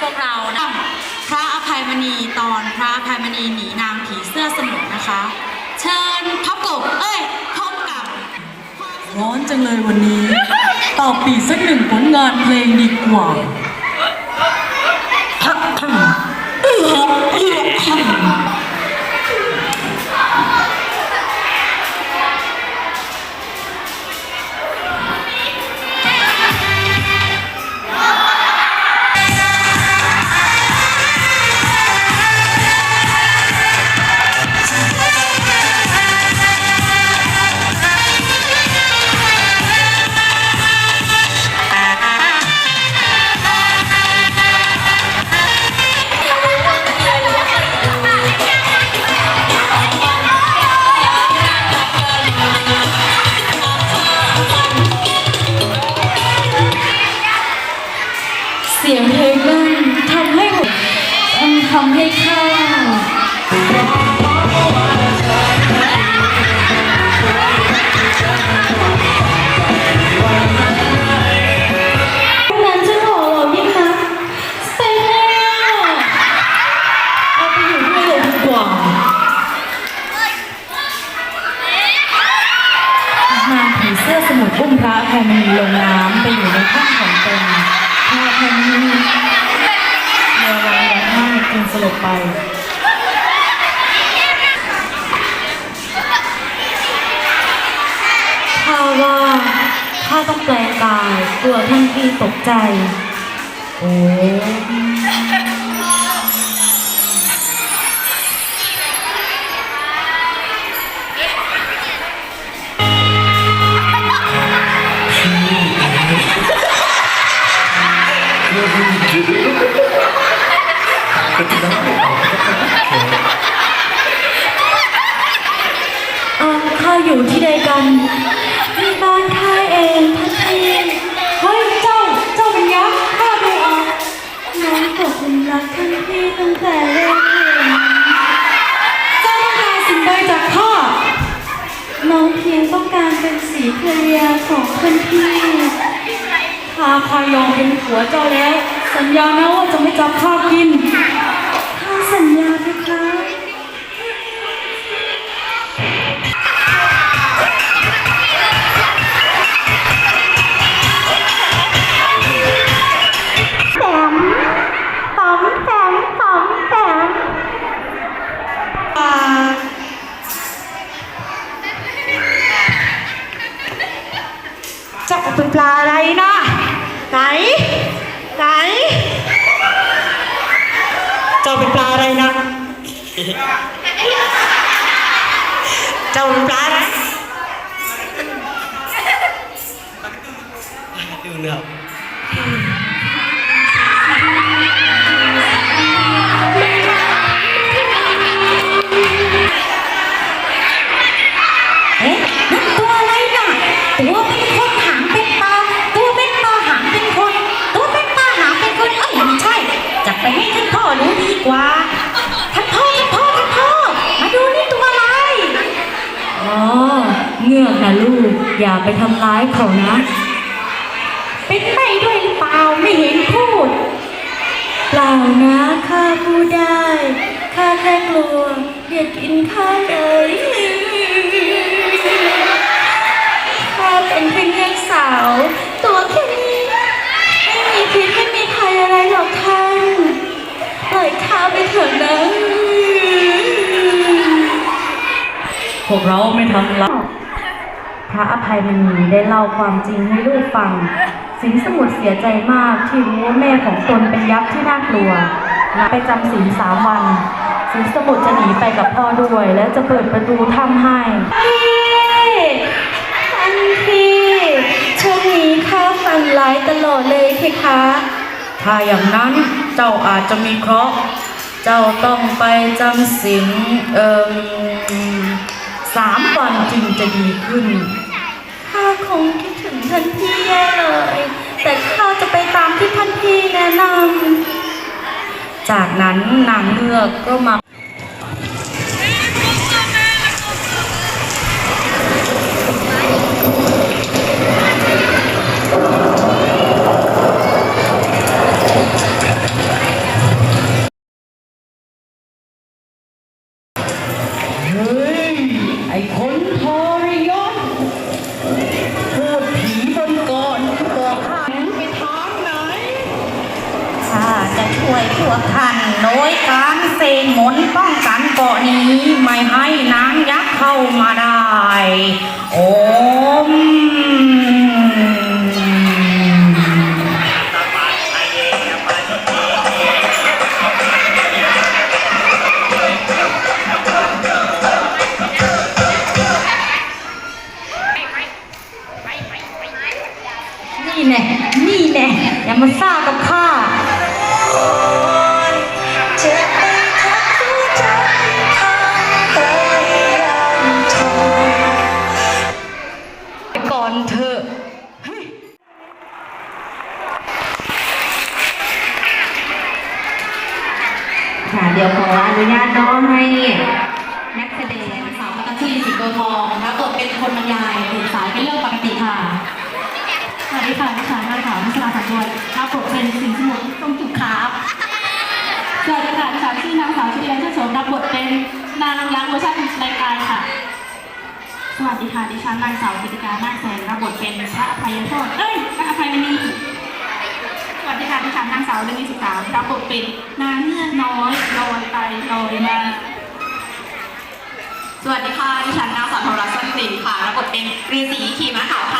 พวกเรานะพระอภัยมณีตอนพระอภัยมณีหนีนางผีเสื้อสมุทรนะคะ เชิญพบกบเอ้ยพบกับร้อนจังเลยวันนี้ ตอบปีสักหนึ่งผลงานเพลงดีกว่าเข้าว่าข้าต้องแปลงกายกลัวท่านพี่ตกใจ โอ้ กันที่บ้านข้าเองท่านพี่เฮ้ยเจ้าเจ้าเป็นยักษ์ข้าดูออกน้องตกหลุมรักท่านพี่ตั้งแต่แรกเห็นเจ้าต้องการสิ่งใดจากข้าน้องเพียงต้องการเป็นสีภรรยาของท่านพี่ข้าพายอมเป็นผัวเจ้าแล้ว สัญญานะว่าจะไม่จับข้ากินข้าสัญญาไหมคะ ป็นปลาอะไรนะไหนไหนเจ้าเป็นปลาอะไรนะ เจ้าเป็นปลาอะไรดูเนื้อ กว่าท่านพ่อท่านพ่อท่านพ่อ มาดูนี่ตัวอะไร อ๋อ เงือกนะลูก อย่าไปทำร้ายเขานะ เป็นไปด้วยหรือเปล่าไม่เห็นพูด เปล่านะข้าพูดได้ข้าแค่กลัวอย่ากินข้าเลยข้าเป็นเพียงสาว ตัวแค่ ปล่อยข้าไปเถอะนะพวกเราไม่ทำร้ายพระอภัยมณีได้เล่าความจริงให้ลูกฟัง สิงห์สมุทรเสียใจมากที่รู้ว่าแม่ของตนเป็นยักษ์ที่น่ากลัวและไปจำศีลสามวัน สิงห์สมุทรจะหนีไปกับพ่อด้วย และจะเปิดประตูถ้ำให้ท่านพี่ช่วงนี้ข้าฝันร้ายตลอดเลยเพคะ ถ้าอย่างนั้น เจ้าอาจจะมีเคราะห์ เจ้าต้องไปจำศีลเอ่มสามวันจึงจะดีขึ้น ข้าคงคิดถึงท่านพี่แย่เลย แต่ข้าจะไปตามที่ท่านพี่แนะนำจากนั้นนางเงือกก็มา เฮ้ย ไอ้คนทรยศพูดผีบนก่อนบอกแผนทางไหข้าจะช่วยพวท่านโดยการเสงหมนป้องกันเกาะนี้ ไม่ให้น้ำยักษ์เข้ามาได้ โอม ค่ะ เดี๋ยวขออนุญาตน้องให้นักแสดงสาวปกติสิงโตทองรับบทเป็นคนบรรยายตื่นสายเป็นเรื่องปกติค่ะสวัสดีค่ะดิฉันนางสาวนิสราสันดวนรับบทเป็นสิงห์สมุทรตรงจุกครับสวัสดีค่ะดิฉันชื่อนางสาวชุติยาเชื่อโสมรับบทเป็นนางยักษ์เวอร์ชันรายการค่ะ สวัสดีค่ะดิฉันนางสาวกิติการนาคแสนรับบทเป็นพระอภัยโทษเอ้ยพระอภัยมณี สวัสดีค่ะดิฉันนางสาวเดือนสิบสามรับบทเป็นนางเงือกน้อยลอยไปลอยมา สวัสดีค่ะดิฉันนางสาวธรรัตน์สันติค่ะรับบทเป็นฤาษีขี่ม้าขาวค่ะ